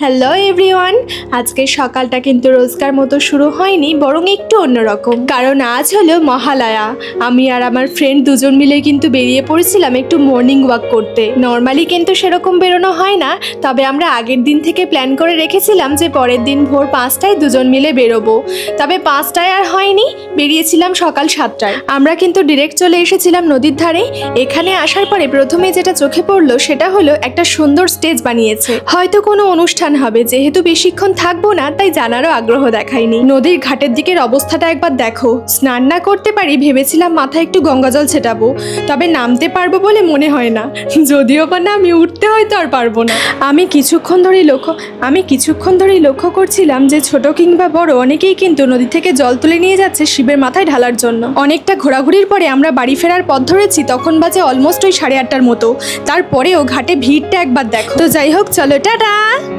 Hello everyone আজকে সকালটা কিন্তু রোজকার মতো শুরু হয়নি, বরং একটু অন্যরকম। কারণ আজ হলো মহালয়া। আমি আর আমার ফ্রেন্ড দুজন মিলে কিন্তু বেরিয়ে পড়েছিলাম একটু মর্নিং ওয়াক করতে। নর্মালি কিন্তু সেরকম বেরোনো হয় না, তবে আমরা আগের দিন থেকে প্ল্যান করে রেখেছিলাম যে পরের দিন ভোর পাঁচটায় দুজন মিলে বেরোবো। তবে পাঁচটায় আর হয়নি, বেরিয়েছিলাম সকাল সাতটায়। আমরা কিন্তু ডিরেক্ট চলে এসেছিলাম নদীর ধারে। এখানে আসার পরে প্রথমে যেটা চোখে পড়ল, সেটা হলো একটা সুন্দর স্টেজ বানিয়েছে। হয়তো কোনো অনুষ্ঠান হবে। যেহেতু বেশিক্ষণ থাকব না, তাই জানারও আগ্রহ দেখায়নি। নদীর ঘাটের দিকের অবস্থাটা একবার দেখো। স্নান না করতে পারি ভেবেছিলাম মাথায় একটু গঙ্গাজল ছেটাবো, তবে নামতে পারব বলে মনে হয় না। যদিও বা না, আমি উঠতে হয়তো আর পারব না। আমি কিছুক্ষণ ধরেই লক্ষ্য, আমি কিছুক্ষণ ধরেই লক্ষ্য করছিলাম যে ছোট কিংবা বড় অনেকেই কিন্তু নদী থেকে জল তুলে নিয়ে যাচ্ছে শিবের মাথায় ঢালার জন্য। অনেকটা ঘোরাঘুরির পরে আমরা বাড়ি ফেরার পথ ধরেছি, তখন বাজে অলমোস্ট ওই সাড়ে আটটার মতো। তারপরেও ঘাটে ভিড়টা একবার দেখো। তো যাই হোক, চলো, টাটা!